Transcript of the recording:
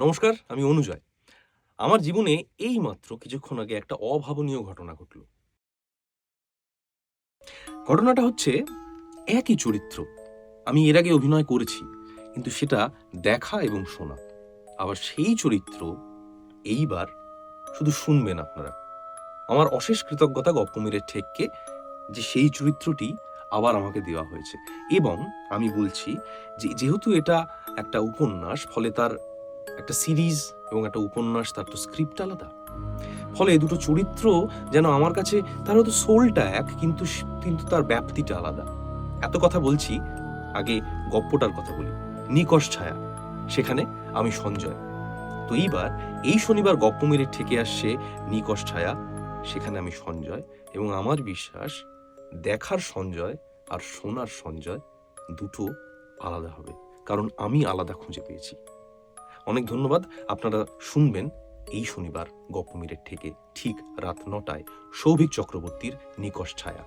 নমস্কার, আমি অনুজয়। আমার জীবনে এই মাত্র কিছুক্ষণ আগে একটা অভাবনীয় ঘটনা ঘটল। ঘটনাটা হচ্ছে একই চরিত্র। আমি এর আগে অভিনয় করেছি, কিন্তু সেটা দেখা এবং শোনা। আবার সেই চরিত্র এইবার শুধু শুনবেন আপনারা। আমার অশেষ কৃতজ্ঞতা গপ্পমীরের ঠেককে যে সেই চরিত্রটি আবার আমাকে দেওয়া হয়েছে। এবং আমি বলছি যে, যেহেতু এটা একটা উপন্যাস, ফলে তার একটা সিরিজ এবং একটা উপন্যাস, তার তো স্ক্রিপ্ট আলাদা। ফলে দুটো চরিত্র যেন আমার কাছে, তার হয়তো সোলটা এক, কিন্তু কিন্তু তার ব্যাপ্তিটা আলাদা। এত কথা বলছি, আগে গপ্পটার কথা বলি। নিকশ ছায়া, সেখানে আমি সঞ্জয়। তো এইবার, এই শনিবার গপ্প মেরে ঠেকে আসছে নিকশ ছায়া, সেখানে আমি সঞ্জয় এবং আমার বিশ্বাস, দেখার সঞ্জয় আর শোনার সঞ্জয় দুটো আলাদা হবে। কারণ আমি আলাদা খুঁজে পেয়েছি। অনেক ধন্যবাদ। আপনারা শুনবেন এই শনিবার গপমিরের থেকে ঠিক রাত নটায় সৌভিক চক্রবর্তীর নিকশ ছায়া।